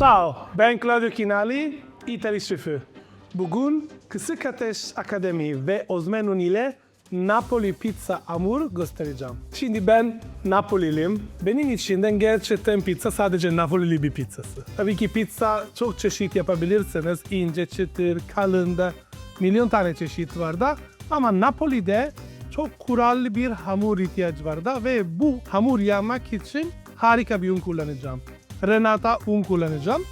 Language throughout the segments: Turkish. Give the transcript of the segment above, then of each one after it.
Ciao, ben Claudio Kinali, İtali Şefi. Bugün Kısık Ateş Akademi ve Osmanun ile Napoli pizza hamur göstereceğim. Şimdi ben Napoliliyim. Benim için gerçekten pizza sadece Napolili bir pizzası. Tabii ki pizza çok çeşit yapabilirsiniz. İnce, çıtır, kalın da milyon tane çeşit var da. Ama Napoli'de çok kurallı bir hamur ihtiyacı var da ve bu hamur yapmak için harika bir un kullanacağım. Renata un kullanacağım.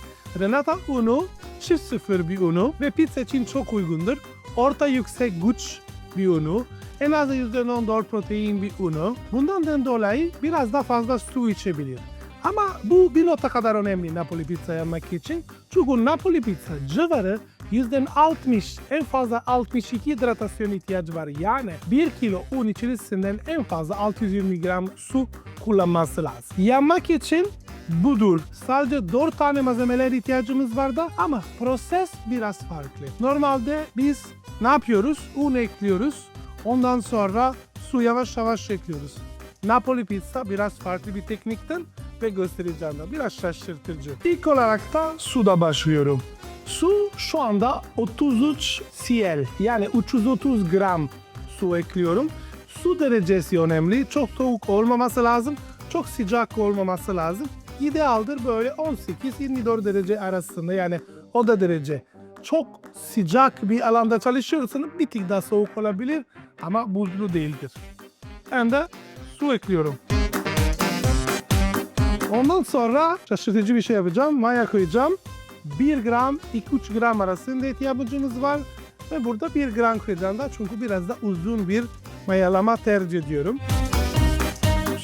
Renata unu çift sıfır bir unu ve pizza için çok uygundur. Orta yüksek güç bir unu. En az %14 protein bir unu. Bundan dolayı biraz daha fazla su içebilir. Ama bu bir nota kadar önemli Napoli pizza yapmak için. Çünkü Napoli pizza civarı %60 en fazla 62 hidratasyon ihtiyacı var. Yani 1 kilo un içerisinden en fazla 620 gram su kullanması lazım. Yapmak için budur. Sadece 4 tane malzemeler ihtiyacımız var da ama proses biraz farklı. Normalde biz ne yapıyoruz? Un ekliyoruz. Ondan sonra su yavaş yavaş ekliyoruz. Napoli pizza biraz farklı bir teknikten ve göstereceğim de biraz şaşırtıcı. İlk olarak da suda başlıyorum. Su şu anda 33 cl yani 330 gram su ekliyorum. Su derecesi önemli. Çok soğuk olmaması lazım. Çok sıcak olmaması lazım. İdealdir böyle 18-24 derece arasında yani oda derece. Çok sıcak bir alanda çalışıyorsanız bir tık daha soğuk olabilir ama buzlu değildir. Ben de su ekliyorum. Ondan sonra şaşırtıcı bir şey yapacağım. Maya koyacağım. 1 gram 2-3 gram arasında ihtiyacımız var. Ve burada 1 gram koyacağım da çünkü biraz da uzun bir mayalama tercih ediyorum.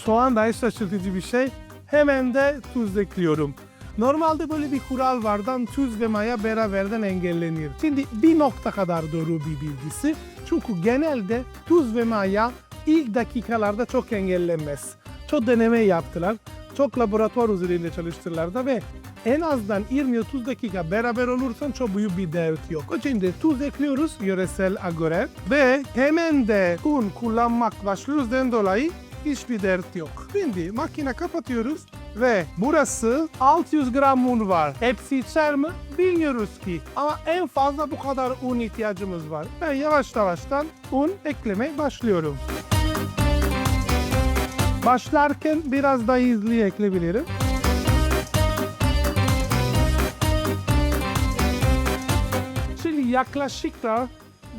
Şu anda şaşırtıcı bir şey. Hemen de tuz ekliyorum. Normalde böyle bir kural vardan tuz ve maya beraberden engellenir. Şimdi bir nokta kadar doğru bir bilgisi. Çünkü genelde tuz ve maya ilk dakikalarda çok engellenmez. Çok deneme yaptılar. Çok laboratuvar üzerinde çalıştılar da ve en azından 20-30 dakika beraber olursan çok büyük bir dert yok. Şimdi tuz ekliyoruz yöresel göre ve hemen de un kullanmak başlıyoruzdan dolayı hiçbir dert yok. Şimdi makine kapatıyoruz ve burası 600 gram un var. Hepsi içer mi? Bilmiyoruz ki. Ama en fazla bu kadar un ihtiyacımız var. Ben yavaş yavaştan un eklemeye başlıyorum. Başlarken biraz daha hızlı ekleyebilirim. Şimdi yaklaşık da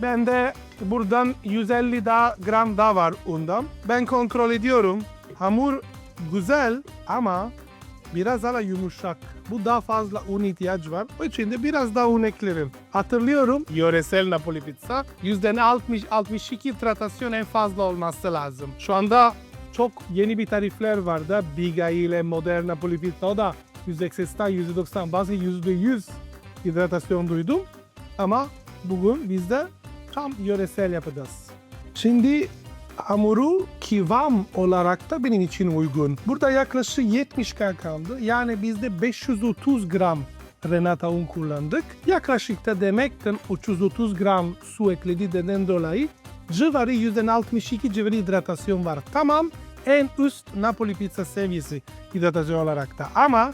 bende buradan 150 daha gram daha var undan. Ben kontrol ediyorum. Hamur güzel ama biraz daha yumuşak. Bu daha fazla un ihtiyacı var. O için de biraz daha un eklerim. Hatırlıyorum yöresel Napoli pizza %60-62 hidratasyon en fazla olması lazım. Şu anda çok yeni bir tarifler var da Biga ile modern Napoli pizza o da %80, %90 bazı %100 hidratasyon duydum. Ama bugün biz de tam yöresel yapacağız. Şimdi hamuru kıvam olarak da benim için uygun. Burada yaklaşık 70 gram kaldı. Yani biz de 530 gram Renata un kullandık. Yaklaşık da demekten 330 gram su eklediğinden dolayı civarı %62 civarı hidratasyon var. Tamam en üst Napoli pizza seviyesi hidratasyon olarak da. Ama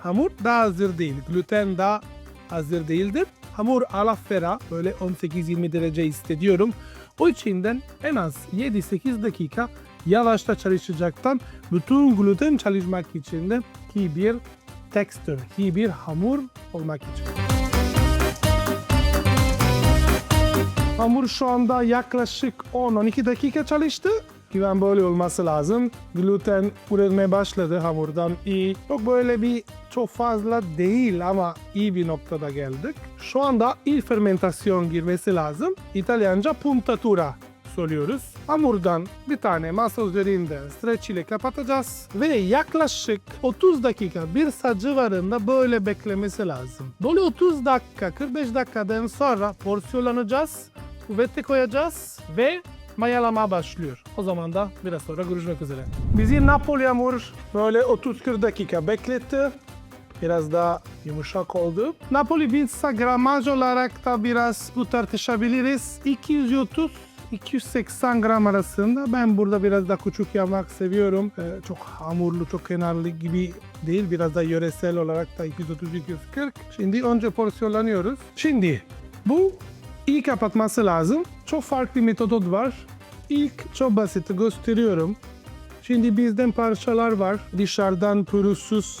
hamur daha hazır değil. Gluten daha hazır değildir. Hamur alafera böyle 18-20 derece hissediyorum. O içinden en az 7-8 dakika yavaşta çalışacaktan bütün gluten çalışmak için de iyi bir texture, iyi bir hamur olmak için. Hamur şu anda yaklaşık 10-12 dakika çalıştı. Güven böyle olması lazım. Gluten üretmeye başladı hamurdan iyi. Çok böyle bir çok fazla değil ama iyi bir noktada geldik. Şu anda ilk fermentasyon girmesi lazım. İtalyanca puntatura söylüyoruz. Hamurdan bir tane masa üzerinde streç ile kapatacağız ve yaklaşık 30 dakika bir saat civarında böyle beklemesi lazım. Böyle 30 dakika 45 dakikadan sonra porsiyonlanacağız, kuvvete koyacağız ve mayalama başlıyor. O zaman da biraz sonra görüşmek üzere. Bizi Napoli hamur böyle 30-40 dakika bekletti. Biraz daha yumuşak oldu. Napoli pizza gramaj olarak da biraz bu tartışabiliriz. 230 280 gram arasında. Ben burada biraz da küçük yapmak seviyorum. Ee, çok hamurlu, çok kenarlı gibi değil. Biraz da yöresel olarak da 230-240. Şimdi önce porsiyonlanıyoruz. Şimdi bu iyi kapatması lazım. Çok farklı metodot var. İlk çok basit gösteriyorum. Şimdi bizden parçalar var. Dışarıdan pürüzsüz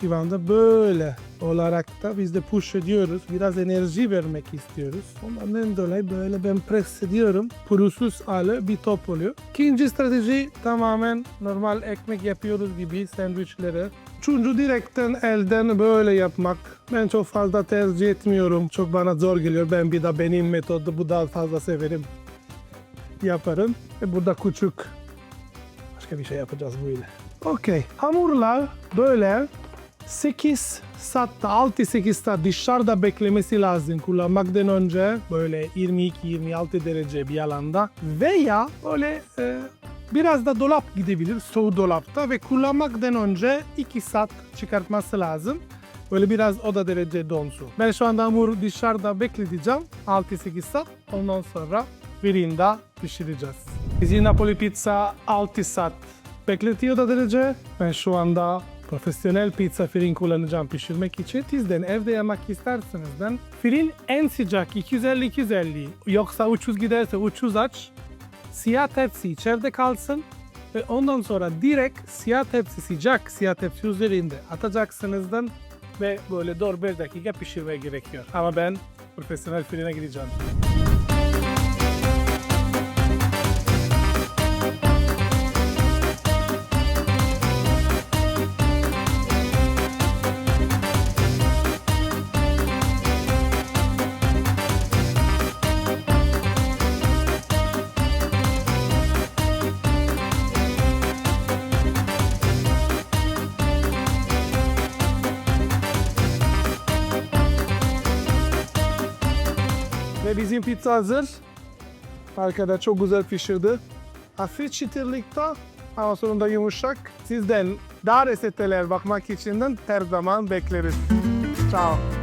kıvamda böyle olarak da biz de push ediyoruz. Biraz enerji vermek istiyoruz. Ondan dolayı böyle ben press ediyorum. Pürüzsüz hali bir top oluyor. İkinci strateji tamamen normal ekmek yapıyoruz gibi sandviçleri. Üçüncü direkten elden böyle yapmak. Ben çok fazla tercih etmiyorum. Çok bana zor geliyor. Ben bir de benim metodu bu daha fazla severim. Yaparım. Ve burada küçük başka bir şey yapacağız böyle. Okey. Hamurlar böyle 8 saatte 6-8 saat dışarıda beklemesi lazım kullanmaktan önce böyle 22-26 derece bir alanda veya böyle e, biraz da dolap gidebilir soğuk dolapta ve kullanmaktan önce 2 saat çıkartması lazım. Böyle biraz oda derece donsun. Ben şu anda hamuru dışarıda bekleteceğim 6-8 saat. Ondan sonra fırında pişireceğiz. Bizim Napoli pizza 6 saat bekletiyor da derece. Ben şu anda profesyonel pizza fırın kullanacağım pişirmek için. Sizden evde yemek isterseniz ben fırın en sıcak 250-250 yoksa 300 giderse 300 aç. Siyah tepsi içeride kalsın ve ondan sonra direkt siyah tepsi sıcak siyah tepsi üzerinde atacaksınızdan ve böyle 4-5 dakika pişirmeye gerekiyor. Ama ben profesyonel fırına gideceğim. Ve bizim pizza hazır. Arkada çok güzel pişirdi. Hafif çıtırlıkta ama sonunda yumuşak. Sizden daha reçeteler bakmak için her zaman bekleriz. Ciao.